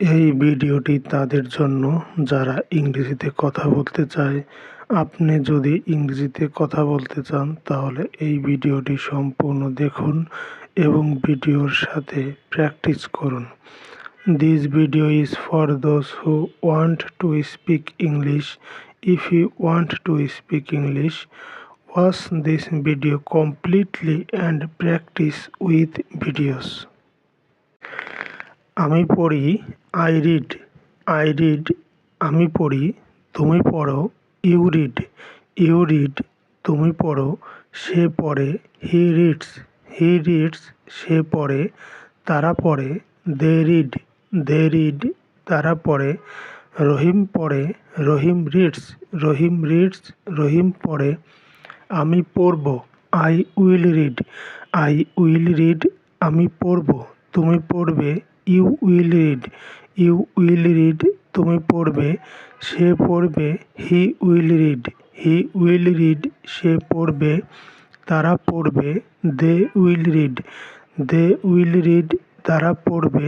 এই ভিডিওটি তাদের জন্য। যারা ইংরেজিতে কথা বলতে চায়, আপনি যদি ইংরেজিতে কথা বলতে চান, তাহলে এই ভিডিওটি সম্পূর্ণ দেখুন এবং ভিডিওর সাথে প্র্যাকটিস করুন। This video is for those who want to speak English if you want to speak English watch this video completely and practice with videos আমি পড়ি আই রিড আই রিড আমি পড়ি, তুমি পড়ো ইউ রিড ইউ রিড তুমি পড়ো, সে পড়ে he reads he reads সে পড়ে, তারা পড়ে দে রিড দে রিড তারা পড়ে, রহিম পড়ে, রহিম রিডস রহিম রিডস রহিম পড়ে, আমি পড়ব I will read I will read আমি পড়ব, তুমি পড়বে you will read you will read, তুমি পড়বে, সে পড়বে, he will read, he will read, সে পড়বে, তারা পড়বে, they will read, they will read, তারা পড়বে,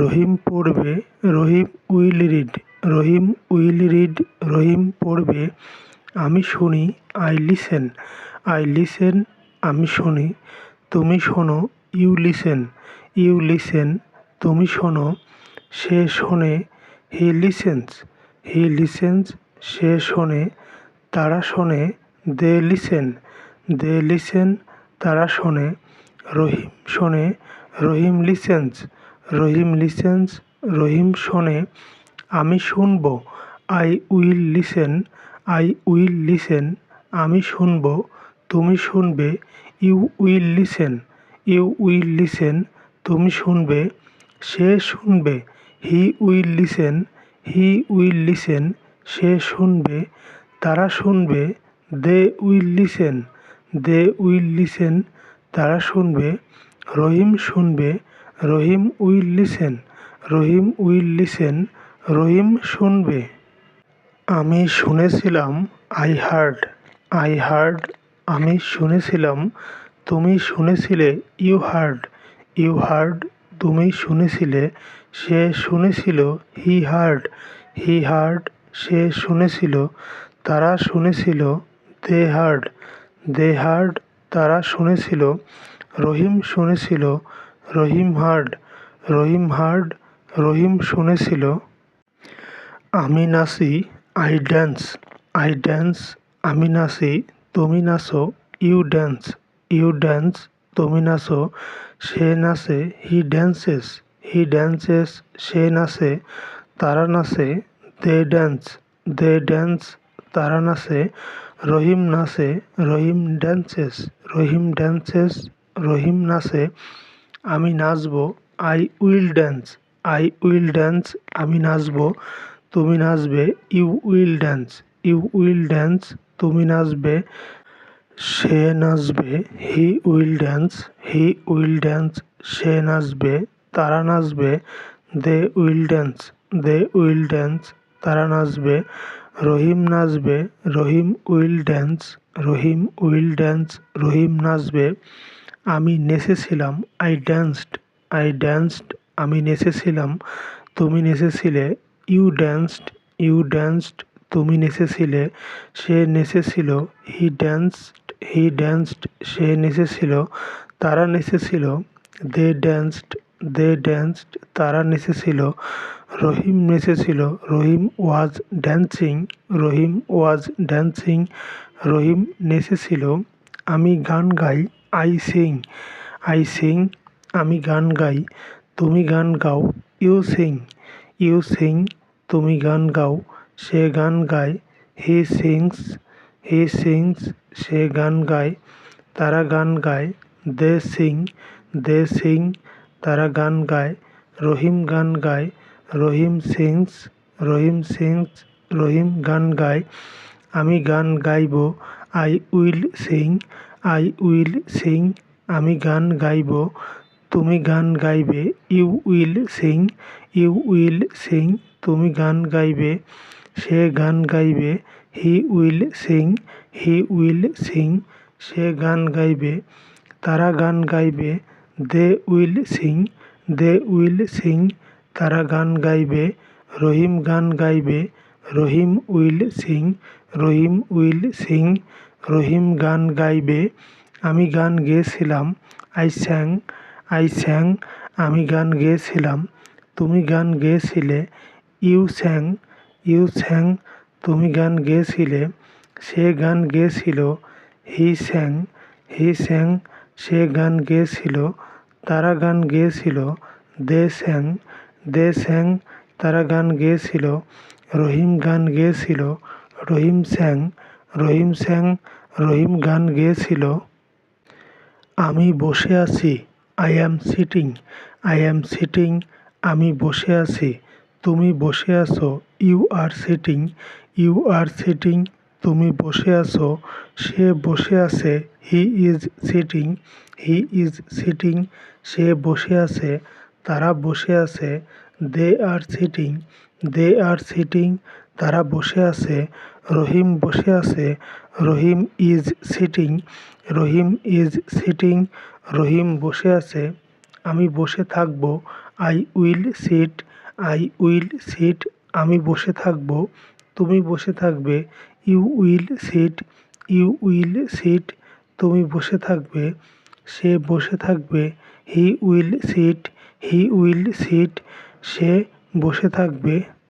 রহিম পড়বে, Rahim will read, Rahim will read, Rahim পড়বে, আমি শুনি, আই লিসেন আই লিসেন, আমি শুনি, তুমি শোনো, ইউ লিসেন ইউ লিসেন, তুমি শোনো সে শোনে, হি লিসেন্স হি লিসেন্স, সে শোনে, তারা শোনে, দে লিসেন দে লিসেন, তারা শোনে, রহিম শোনে, রহিম লিসেন্স রহিম লিসেন্স, রহিম শোনে, আমি শুনব, I will listen, I will listen, আমি শুনব, তুমি শুনবে, you will listen, you will listen, তুমি শুনবে, সে শুনবে he will listen, he will listen, সে শুনবে, তারা শুনবে, they will listen, they will listen, তারা শুনবে, রহিম শুনবে, Rahim will listen, Rahim will listen, Rahim শুনবে। আমি শুনেছিলাম, আই হার্ড আই হার্ড, আমি শুনেছিলাম, তুমি শুনেছিলে, ইউ হার্ড ইউ হার্ড তুমি শুনেছিলে, সে শুনেছিল, হি হার্ড হি হার্ড, সে শুনেছিল, তারা শুনেছিল, দে হার্ড দে হার্ড, তারা শুনেছিল, রহিম শুনেছিল, রহিম হার্ড রহিম হার্ড, রহিম শুনেছিল। আমি নাচি, আই ড্যান্স আই ড্যান্স, আমি নাচি, তুমি নাচো, ইউ ড্যান্স ইউ ড্যান্স, তুমি নাচো সে নাচে, হি ড্যান্সেস হি ড্যান্সেস, সে নাচে, তারা নাচে, দে ড্যান্স দে ড্যান্স, তারা নাচে, রহিম নাচে, রহিম ড্যান্সেস রহিম ড্যান্সেস, রহিম নাচে, আমি নাচব, I will dance, I will dance, আমি নাচব, তুমি নাচবে, you will dance, you will dance, তুমি নাচবে সে নাচবে, he will dance, he will dance, সে নাচবে, তারা নাচবে, they will dance, they will dance, তারা নাচবে, রহিম নাচবে, Rahim will dance, Rahim will dance, Rahim নাচবে, আমি নেচেছিলাম, আই ড্যান্সড আই ড্যান্সড, আমি নেচেছিলাম, তুমি নেচেছিলে, ইউ ড্যান্সড ইউ ড্যান্সড, তুমি নেচেছিলে, সে নেচেছিল, হি ড্যান্সড হি ড্যান্সড, সে নেচেছিল, তারা নেচেছিল, দে ড্যান্সড দে ড্যান্সড, তারা নেচেছিল, রহিম নেচেছিল, রহিম ওয়াজ ড্যান্সিং, রহিম ওয়াজ ড্যান্সিং, রহিম নেচেছিল, আমি গান গাই, আই সিং আই সিং, আমি গান গাই, তুমি গান গাও, ইউ সিং ইউ সিং, তুমি গান গাও, সে গান গায়, হি সিংস হি সিংস সে গান গায়, তারা গান গায়। দে সিং দে সিং, তারা গান গায়। রহিম গান গায়, রহিম সিংস রহিম সিংস, রহিম গান গায়। আমি গান গাইব, I will sing, I will sing, আমি গান গাইব। তুমি গান গাইবে, you will sing, you will sing, তুমি গান গাইবে। সে গান গাইবে he will sing, he will sing, সে গান গাইবে, তারা গান গাইবে, they will sing, they will sing, তারা গান গাইবে, রহিম গান গাইবে, Rahim will sing, Rahim will sing, Rahim গান গাইবে, আমি গান গেয়েছিলাম, আই স্যাং আই স্যাং, আমি গান গেয়েছিলাম, তুমি গান গেয়েছিলে, ইউ স্যাং ইউ স্যাং তুমি গান গেয়েছিলে, সে গান গেয়েছিল, হি স্যাং হি স্যাং, সে গান গেয়েছিল, তারা গান গেয়েছিল, দে স্যাং দে স্যাং, তারা গান গেয়েছিল, রহিম গান গেয়েছিল, রহিম স্যাং রহিম স্যাং, রহিম গান গেয়েছিল। আমি বসে আছি I am sitting I am sitting আমি বসে আছি, তুমি বসে আছো you are sitting you are sitting তুমি বসে আছো, সে বসে আছে he is sitting he is sitting সে বসে আছে, তারা বসে আছে দে are sitting they are sitting তারা বসে আছে, রহিম বসে আছে, Rahim is sitting Rahim is sitting Rahim বসে আছে, আমি বসে থাকব I will sit I will sit আমি বসে থাকব, তুমি বসে থাকবে you will sit you will sit তুমি বসে থাকবে, সে বসে থাকবে he will sit he will sit সে বসে থাকবে।